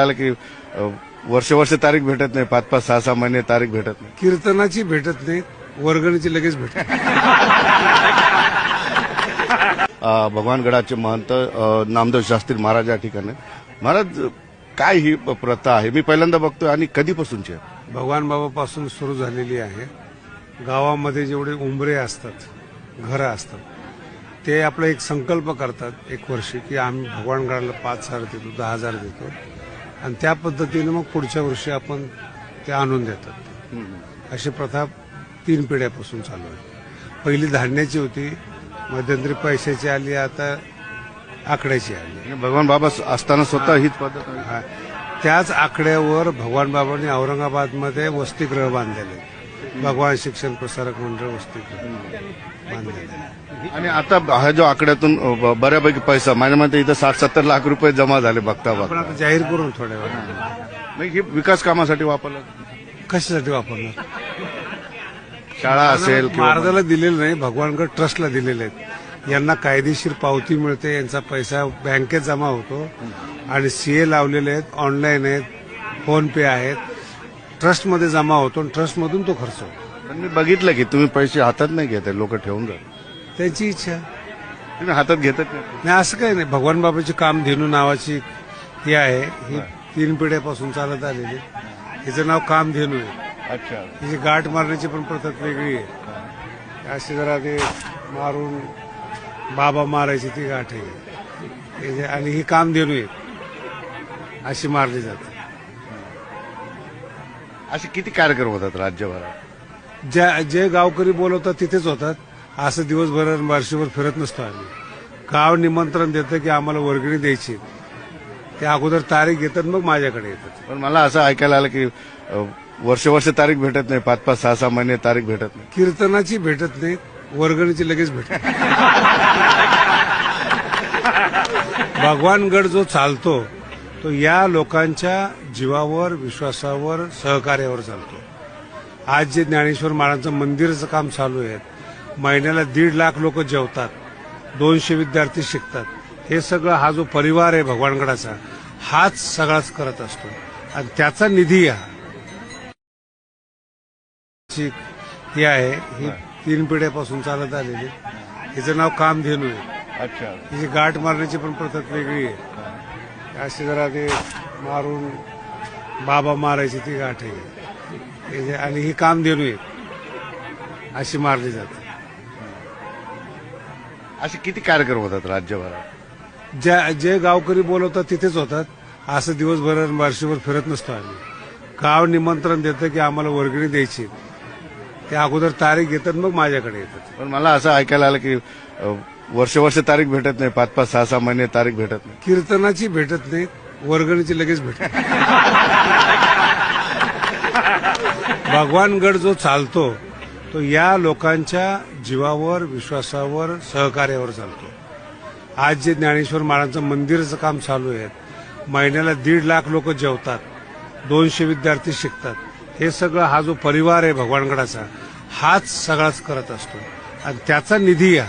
आलं की वर्ष वर्ष तारीख भेटत नाही पाच पाच सहा सहा महिने तारीख भेटत नाही. कीर्तनाची भेटत नाही वर्गणीची लगेच भेटत अ, भगवानगडाचे महंत नामदेव शास्त्री महाराज या ठिकाणी. महाराज काय ही प्रथा आहे? मी पहिल्यांदा बघतोय आणि कधीपासूनची भगवान बाबापासून सुरू झालेली आहे. गावामध्ये जेवढे उंबरे असतात घरं असतात ते आपला एक संकल्प करतात एक वर्षी की आम्ही भगवानगडाला पाच हजार देतो दहा हजार देतो. आणि त्या पद्धतीने मग पुढच्या वर्षी आपण ते आणून देतात. अशी प्रथा तीन पिढ्यापासून चालू आहे. पहिली धान्याची होती मध्यंतरी पैशाची आली आता आकड्याची आली. भगवान बाबा असताना स्वतः हीच पद्धत. त्याच आकड्यावर भगवान बाबांनी औरंगाबादमध्ये वसतिगृह बांधलेले भगवान शिक्षण प्रसारक मंडळ बांधलेले आणि आता हा जो आकड्यातून बऱ्यापैकी पैसा माझ्या मते इथं साठ सत्तर लाख रुपये जमा झाले बघता बघता. जाहीर करून थोड्या वेळा हे विकास कामासाठी वापरलं? कशासाठी वापरणार? शाळा असेल महाराजाला दिलेलं नाही भगवानगड ट्रस्टला दिलेले आहेत. यांना कायदेशीर पावती मिळते यांचा पैसा बँकेत जमा होतो. आणि सीए लावलेले आहेत ऑनलाईन आहेत फोन पे आहेत. ट्रस्टमध्ये जमा होतो आणि ट्रस्टमधून तो खर्च होतो. पण मी बघितलं की तुम्ही पैसे हातात नाही घेत लोक ठेवून जातात त्यांची इच्छा. तुम्ही हातात घेतच नाही नाही असं काही नाही. भगवान बाबाची काम धेनू नावाची ही आहे. ही तीन पिढ्यापासून चालत आलेली हिचं नाव काम धेनू आहे. अच्छा. हिची गाठ मारण्याची पण पद्धत वेगळी आहे. अशी जरा ते मारून बाबा मारायची ती गाठ आहे. हे जे- आणि ही काम धेनू आहे. अशी मारली जाते. असे किती कार्यक्रम होतात राज्यभरात? ज्या जे गावकरी बोलवतात तिथेच होतात. असं दिवसभर वर्षभर फिरत नसतो आम्ही. गाव निमंत्रण देतं की आम्हाला वर्गणी द्यायची. ते अगोदर तारीख घेतात मग माझ्याकडे येतात. पण मला असं ऐकायला आलं की वर्ष वर्ष तारीख भेटत नाही. पाच पाच सहा सहा महिने तारीख भेटत नाही. कीर्तनाची भेटत नाही वर्गणीची लगेच भेटत भगवानगड जो चालतो तो या लोकांच्या जीवावर विश्वासावर सहकार्यावर चालतो. आज जे ज्ञानेश्वर महाराजांचं मंदिराचं काम चालू आहे महिन्याला दीड लाख लोक जेवतात दोनशे विद्यार्थी शिकतात हे सगळं हा जो परिवार आहे भगवानगडाचा हाच सगळाच करत असतो. आणि त्याचा निधी हा ही आहे ही तीन पिढ्यापासून चालत आलेली. हिचं नाव कामधेनू आहे. अच्छा. हिची गाठ मारण्याची पण पद्धत वेगळी आहे. अशी जरा ते मारून बाबा मारायची ती गाठ आहे. हे आणि ही कामधेनू आहे. अशी मारली जाते. असे किती कार्यक्रम होतात राज्यभरात? ज्या जे गावकरी बोलवतात तिथेच होतात. असं दिवसभर वर्षभर फिरत नसतो आम्ही. गाव निमंत्रण देतं की आम्हाला वर्गणी द्यायची. ते अगोदर तारीख घेतात मग माझ्याकडे येतात. पण मला असं ऐकायला आलं की वर्ष वर्ष तारीख भेटत नाही. पाच पाच सहा सहा महिने तारीख भेटत नाही. कीर्तनाची भेटत नाही वर्गणीची लगेच भेटत भगवानगड जो चालतो तो या लोकांच्या जीवावर विश्वासावर सहकार्यावर चालतो. आज जे ज्ञानेश्वर महाराजांचं मंदिराचं काम चालू आहे महिन्याला दीड लाख लोक जेवतात दोनशे विद्यार्थी शिकतात. हे सगळं हा जो परिवार आहे भगवानगडाचा हाच सगळाच करत असतो. आणि त्याचा निधी हा